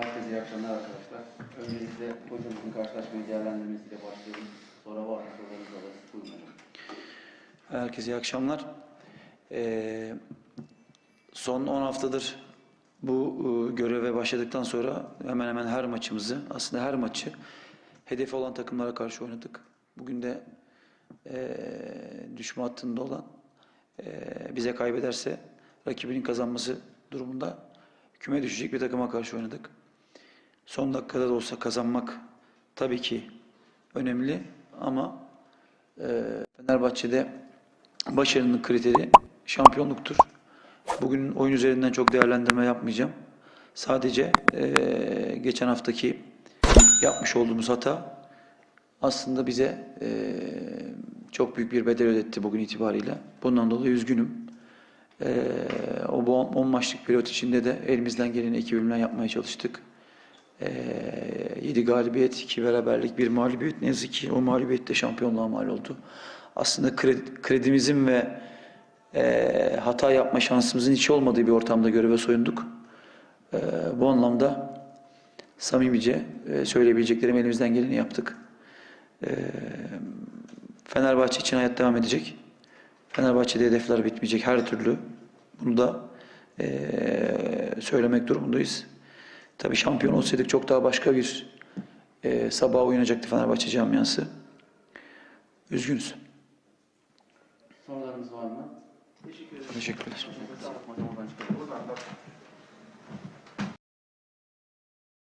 Herkese iyi akşamlar arkadaşlar. Öncelikle hocamızın karşılaşmayı değerlendirmesiyle başlayalım. Sonra var sorularınızı alırız. Buyurun. Herkese iyi akşamlar. Ee, son 10 haftadır bu e, göreve başladıktan sonra hemen hemen her maçımızı, aslında her maçı hedefi olan takımlara karşı oynadık. Bugün de e, düşme hattında olan e, bize kaybederse rakibinin kazanması durumunda küme düşecek bir takıma karşı oynadık. Son dakikada da olsa kazanmak tabii ki önemli ama e, Fenerbahçe'de başarının kriteri şampiyonluktur. Bugün oyun üzerinden çok değerlendirme yapmayacağım. Sadece eee, geçen haftaki yapmış olduğumuz hata aslında bize eee, çok büyük bir bedel ödetti bugün itibariyle. Bundan dolayı üzgünüm. Eee, o bu 10 maçlık periyot içinde de elimizden geleni ekibimle yapmaya çalıştık. 7 galibiyet, 2 beraberlik, 1 mağlubiyet. Ne yazık ki o mağlubiyet de şampiyonluğa mal oldu. Aslında kredi, kredimizin ve eee, hata yapma şansımızın hiç olmadığı bir ortamda göreve soyunduk. Eee, bu anlamda samimice eee, söyleyebileceklerim elimizden geleni yaptık. Eee, Fenerbahçe için hayat devam edecek. Fenerbahçe'de hedefler bitmeyecek her türlü. Bunu da eee, söylemek durumundayız. Tabii şampiyon olsaydık çok daha başka bir eee sabah oynayacaktı Fenerbahçe camiası. Üzgünüz. Sorularınız var mı? Teşekkürler. Hocam oradan çıkalım.